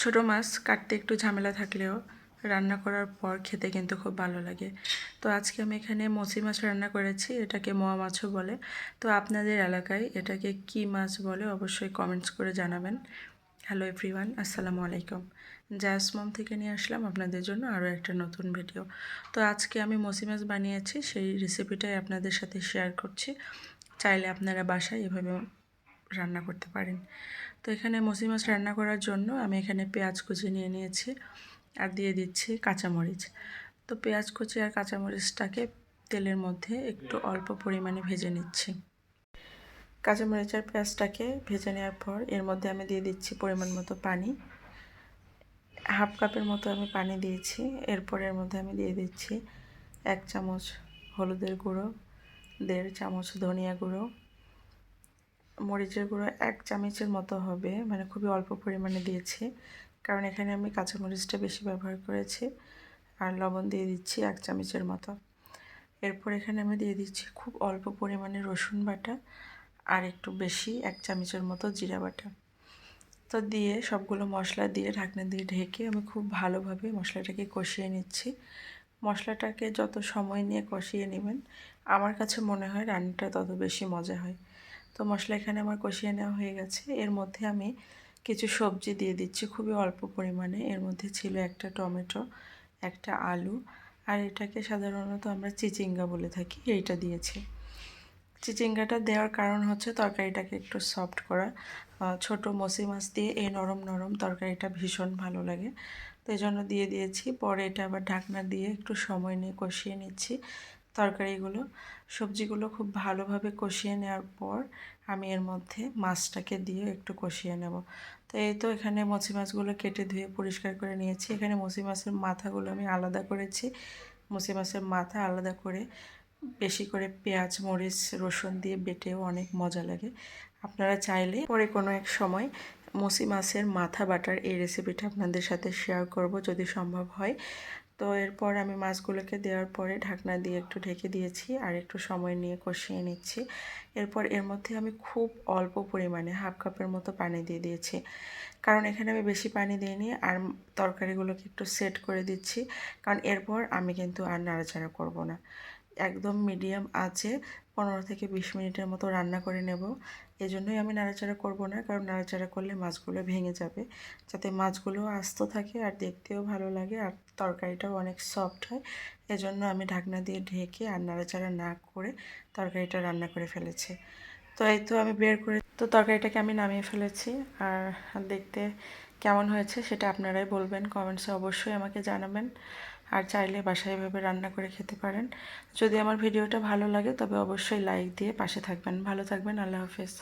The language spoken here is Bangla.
ছোটো মাছ কাটতে একটু ঝামেলা থাকলেও রান্না করার পর খেতে কিন্তু খুব ভালো লাগে। তো আজকে আমি এখানে মসি মাছ রান্না করেছি, এটাকে মোয়া মাছও বলে। তো আপনাদের এলাকায় এটাকে কি মাছ বলে অবশ্যই কমেন্টস করে জানাবেন। হ্যালো এভরিওয়ান আসসালামু আলাইকুম। জাসমম থেকে নিয়ে আসলাম আপনাদের জন্য আরও একটা নতুন ভিডিও তো আজকে আমি মসি মাছ বানিয়েছি, সেই রেসিপিটাই আপনাদের সাথে শেয়ার করছি। চাইলে আপনারা বাসায় এভাবে রান্না করতে পারেন। তো এখানে মসি মাছ রান্না করার জন্য আমি এখানে পেঁয়াজ কুচি নিয়ে নিয়েছি আর দিয়ে দিচ্ছি কাঁচামরিচ। তো পেঁয়াজ কুচি আর কাঁচামরিচটাকে তেলের মধ্যে একটু অল্প পরিমাণে ভেজে নিচ্ছি। কাঁচামরিচ আর পেঁয়াজটাকে ভেজে নেওয়ার পর এর মধ্যে আমি দিয়ে দিচ্ছি পরিমাণ মতো পানি। হাফ কাপের মতো আমি পানি দিয়েছি। এরপর এর মধ্যে আমি দিয়ে দিচ্ছি এক চামচ হলুদের গুঁড়ো, দেড় চামচ ধনিয়া গুঁড়ো মরিচের গুঁড়ো এক চামচের মতো হবে। মানে খুবই অল্প পরিমাণে দিয়েছি। কারণ এখানে আমি কাঁচামরিচটা বেশি ব্যবহার করেছি। আর লবণ দিয়ে দিচ্ছি এক চামচের মতো। এরপর এখানে আমি দিয়ে দিচ্ছি খুব অল্প পরিমাণে রসুন বাটা আর একটু বেশি এক চামচের মতো জিরা বাটা। তো দিয়ে সবগুলো মশলা দিয়ে ঢাকনা দিয়ে ঢেকে আমি খুব ভালোভাবে মশলাটাকে কষিয়ে নিচ্ছি। মশলাটাকে যত সময় নিয়ে কষিয়ে নেবেন, আমার কাছে মনে হয় রান্নাটা তত বেশি মজা হয়। তো মশলা এখানে আমার কষিয়ে নেওয়া হয়ে গেছে। এর মধ্যে আমি কিছু সবজি দিয়ে দিচ্ছি, খুবই অল্প পরিমাণে। এর মধ্যে ছিল একটা টমেটো, একটা আলু, আর এটাকে সাধারণত আমরা চিচিঙ্গা বলে থাকি, এইটা দিয়েছি। চিচিঙ্গাটা দেওয়ার কারণ হচ্ছে তরকারিটাকে একটু সফট করা। ছোট মসি মাছ দিয়ে এই নরম নরম তরকারিটা ভীষণ ভালো লাগে। তো এই জন্য দিয়ে দিয়েছি। পরে এটা আবার ঢাকনা দিয়ে একটু সময় নিয়ে কষিয়ে নিচ্ছি। তরকারিগুলো। সবজিগুলো খুব ভালোভাবে কষিয়ে নেওয়ার পর আমি এর মধ্যে মাছটাকে দিয়ে একটু কষিয়ে নেব। তো এই তো এখানে মছি মাছগুলো কেটে ধুয়ে পরিষ্কার করে নিয়েছি। এখানে মছি মাছের মাথাগুলো আমি আলাদা করেছি। মছি মাছের মাথা আলাদা করে বেশি করে পেঁয়াজ, মরিচ, রসুন দিয়ে বেটেও অনেক মজা লাগে। আপনারা চাইলে পরে কোনো এক সময় মসি মাছের মাথা বাটার এই রেসিপিটা আপনাদের সাথে শেয়ার করব যদি সম্ভব হয়। তো এরপর আমি মাছগুলোকে দেওয়ার পরে ঢাকনা দিয়ে একটু ঢেকে দিয়েছি আর একটু সময় নিয়ে কষিয়ে নিচ্ছি। এরপর এর মধ্যে আমি খুব অল্প পরিমাণে হাফ কাপের মতো পানি দিয়ে দিয়েছি। কারণ এখানে আমি বেশি পানি দিইনি আর তরকারিগুলোকে একটু সেট করে দিচ্ছি। কারণ এরপর আমি কিন্তু আর নাড়াচাড়া করব না। একদম মিডিয়াম আছে, পনেরো থেকে বিশ মিনিটের মতো রান্না করে নেব। এজন্যই আমি নাড়াচাড়া করব না, কারণ নাড়াচাড়া করলে মাছগুলো ভেঙে যাবে। যাতে মাছগুলো আস্ত থাকে আর দেখতেও ভালো লাগে আর তরকারিটাও অনেক সফট হয়। এজন্য আমি ঢাকনা দিয়ে ঢেকে আর নাড়াচাড়া না করে তরকারিটা রান্না করে ফেলেছি। তো এই তো আমি বের করে, তো তরকারিটাকে আমি নামিয়ে ফেলেছি। আর দেখতে কেমন হয়েছে সেটা আপনারাই বলবেন, কমেন্টসে অবশ্যই আমাকে জানাবেন। আর চাইলে বাসায় এভাবে রান্না করে খেতে পারেন। যদি আমার ভিডিওটা ভালো লাগে, তবে অবশ্যই লাইক দিয়ে পাশে থাকবেন। ভালো থাকবেন, আল্লাহ হাফেজ।